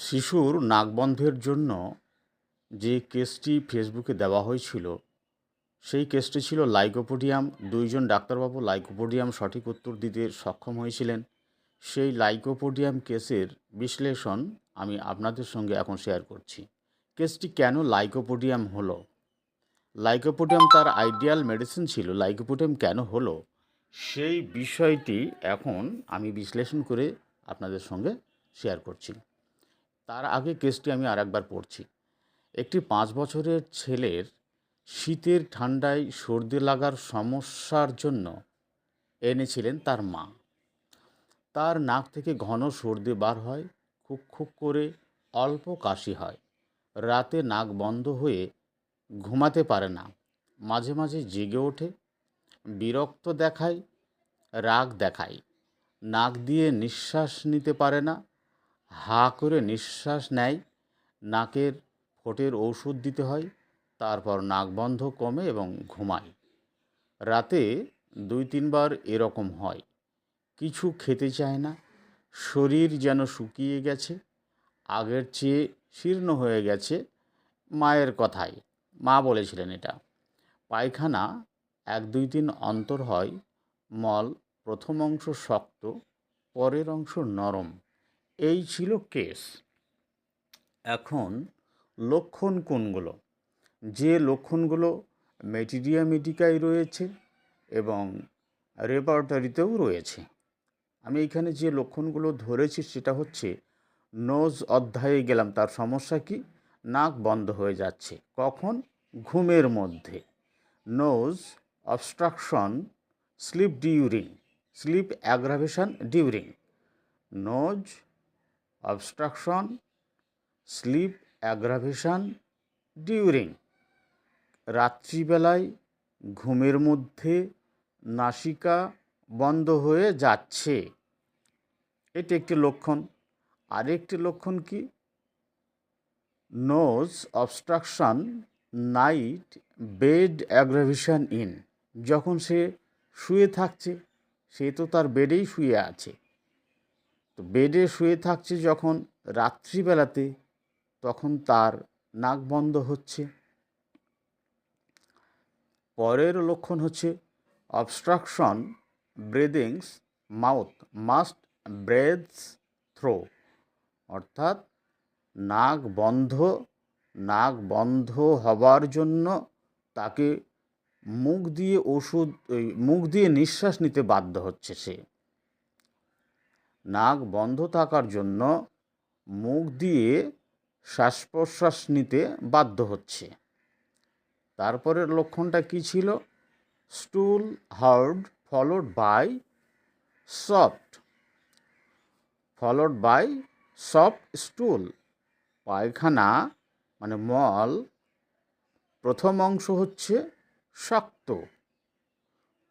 শিশুর নাক বন্ধের জন্য যে কেসটি ফেসবুকে দেওয়া হয়েছিল, সেই কেসটি ছিল লাইকোপোডিয়াম। দুইজন ডাক্তারবাবু লাইকোপোডিয়াম সঠিক উত্তর দিতে সক্ষম হয়েছিলেন। সেই লাইকোপোডিয়াম কেসের বিশ্লেষণ আমি আপনাদের সঙ্গে এখন শেয়ার করছি। কেসটি কেন লাইকোপোডিয়াম হলো? লাইকোপোডিয়াম তার আইডিয়াল মেডিসিন ছিল। লাইকোপোডিয়াম কেন হলো? সেই বিষয়টি এখন আমি বিশ্লেষণ করে আপনাদের সঙ্গে শেয়ার করছি। তার আগে কেসটি আমি আরেকবার পড়ছি। একটি পাঁচ বছরের ছেলের শীতের ঠান্ডায় সর্দি লাগার সমস্যার জন্য এনেছিলেন তার মা। তার নাক থেকে ঘন সর্দি বার হয় খুব খুব করে অল্প কাশি হয়। রাতে নাক বন্ধ হয়ে ঘুমাতে পারে না। মাঝে মাঝে জেগে ওঠে, বিরক্ত দেখায়, রাগ দেখায়। নাক দিয়ে নিঃশ্বাস নিতে পারে না হা করে নিঃশ্বাস নেয়, নাকের ফোঁটের ওষুধ দিতে হয়, তারপর নাক বন্ধ কমে এবং ঘুমায়। রাতে দুই তিনবার এরকম হয়। কিছু খেতে চায় না, শরীর যেন শুকিয়ে গেছে, আগের চেয়ে শীর্ণ হয়ে গেছে, মায়ের কথায়। মা বলেছিলেন এটা। পায়খানা এক দুই দিন অন্তর হয়, মল প্রথম অংশ শক্ত, পরের অংশ নরম। এই ছিল কেস। এখন লক্ষণ কোনগুলো? যে লক্ষণগুলো মেটিরিয়া মেডিকায় রয়েছে এবং রেপার্টারিতেও রয়েছে। আমি এখানে যে লক্ষণগুলো ধরেছি সেটা হচ্ছে, নোজ অধ্যায়ে গেলাম, তার সমস্যা কি? নাক বন্ধ হয়ে যাচ্ছে। কখন? ঘুমের মধ্যে। Nose obstruction, sleep during, sleep aggravation during. Nose obstruction sleep aggravation during রাত্রিবেলায় ঘুমের মধ্যে নাসিকা বন্ধ হয়ে যাচ্ছে। এটি একটি লক্ষণ। আরেকটি লক্ষণ কি? Nose obstruction night bed aggravation in যখন সে শুয়ে থাকছে, সে তো তার বেডেই শুয়ে আছে। তো বেডে শুয়ে থাকছে যখন রাত্রিবেলাতে, তখন তার নাক বন্ধ হচ্ছে। পরের লক্ষণ হচ্ছে obstruction breathings mouth must breaths through অর্থাৎ নাক বন্ধ নাক বন্ধ হবার জন্য তাকে মুখ দিয়ে ওষুধ, মুখ দিয়ে নিঃশ্বাস নিতে বাধ্য হচ্ছে সে। নাক বন্ধ থাকার জন্য মুখ দিয়ে শ্বাস প্রশ্বাস নিতে বাধ্য হচ্ছে। তারপরের লক্ষণটা কি ছিল? Stool hard followed by soft. Followed by soft stool. পায়খানা মানে মল, প্রথম অংশ হচ্ছে শক্ত।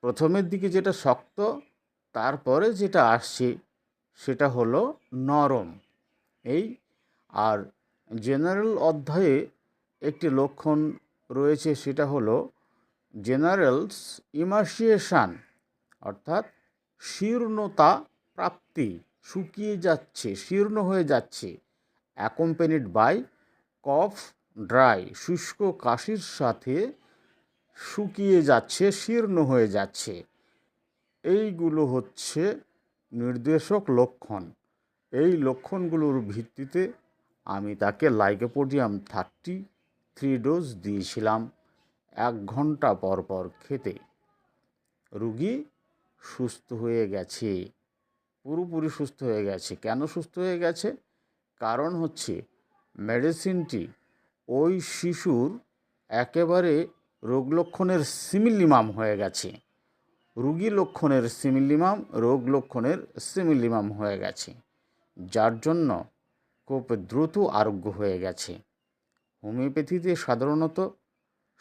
প্রথমের দিকে যেটা শক্ত, তারপরে যেটা আসছে সেটা হলো নরম। এই আর জেনারেল অধ্যায়ে একটি লক্ষণ রয়েছে, সেটা হলো জেনারেলস ইমার্সিয়েশান, অর্থাৎ শীর্ণতা প্রাপ্তি, শুকিয়ে যাচ্ছে, শীর্ণ হয়ে যাচ্ছে অ্যাকম্পেনিড বাই কফ ড্রাই শুষ্ক কাশির সাথে শুকিয়ে যাচ্ছে, শীর্ণ হয়ে যাচ্ছে। এইগুলো হচ্ছে নির্দেশক লক্ষণ। এই লক্ষণগুলোর ভিত্তিতে আমি তাকে লাইকোপোডিয়াম থার্টি থ্রি ডোজ দিয়েছিলাম এক ঘণ্টা পর পর খেতে। রুগী সুস্থ হয়ে গেছে, পুরোপুরি সুস্থ হয়ে গেছে। কেন সুস্থ হয়ে গেছে? কারণ হচ্ছে মেডিসিনটি ওই শিশুর একেবারে রোগ লক্ষণের সিমিলিমাম হয়ে গেছে। রুগী লক্ষণের সিমিলিমাম, রোগ লক্ষণের সিমিলিমাম হয়ে গেছে। যার জন্য খুব দ্রুত আরোগ্য হয়ে গেছে। হোমিওপ্যাথিতে সাধারণত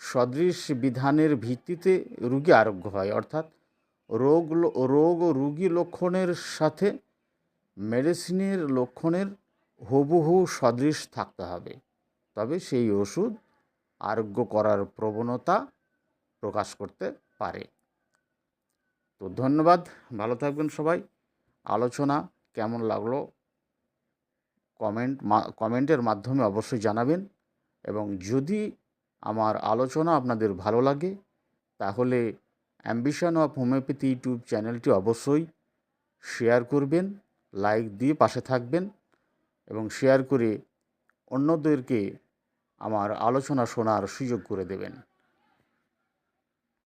সদৃশ বিধানের ভিত্তিতে রুগী আরোগ্য হয়। অর্থাৎ রোগ রোগ ও রুগী লক্ষণের সাথে মেডিসিনের লক্ষণের হুবহু সদৃশ থাকতে হবে। তবে সেই ওষুধ আরোগ্য করার প্রবণতা প্রকাশ করতে পারে। তো ধন্যবাদ, ভালো থাকবেন সবাই। আলোচনা কেমন লাগল কমেন্ট কমেন্টের মাধ্যমে অবশ্যই জানাবেন এবং যদি আমার আলোচনা আপনাদের ভালো লাগে, তাহলে অ্যাম্বিশন অফ হোমিওপ্যাথি ইউটিউব চ্যানেলটি অবশ্যই শেয়ার করবেন, লাইক দিয়ে পাশে থাকবেন এবং শেয়ার করে অন্যদেরকে আমার আলোচনা শোনার সুযোগ করে দেবেন।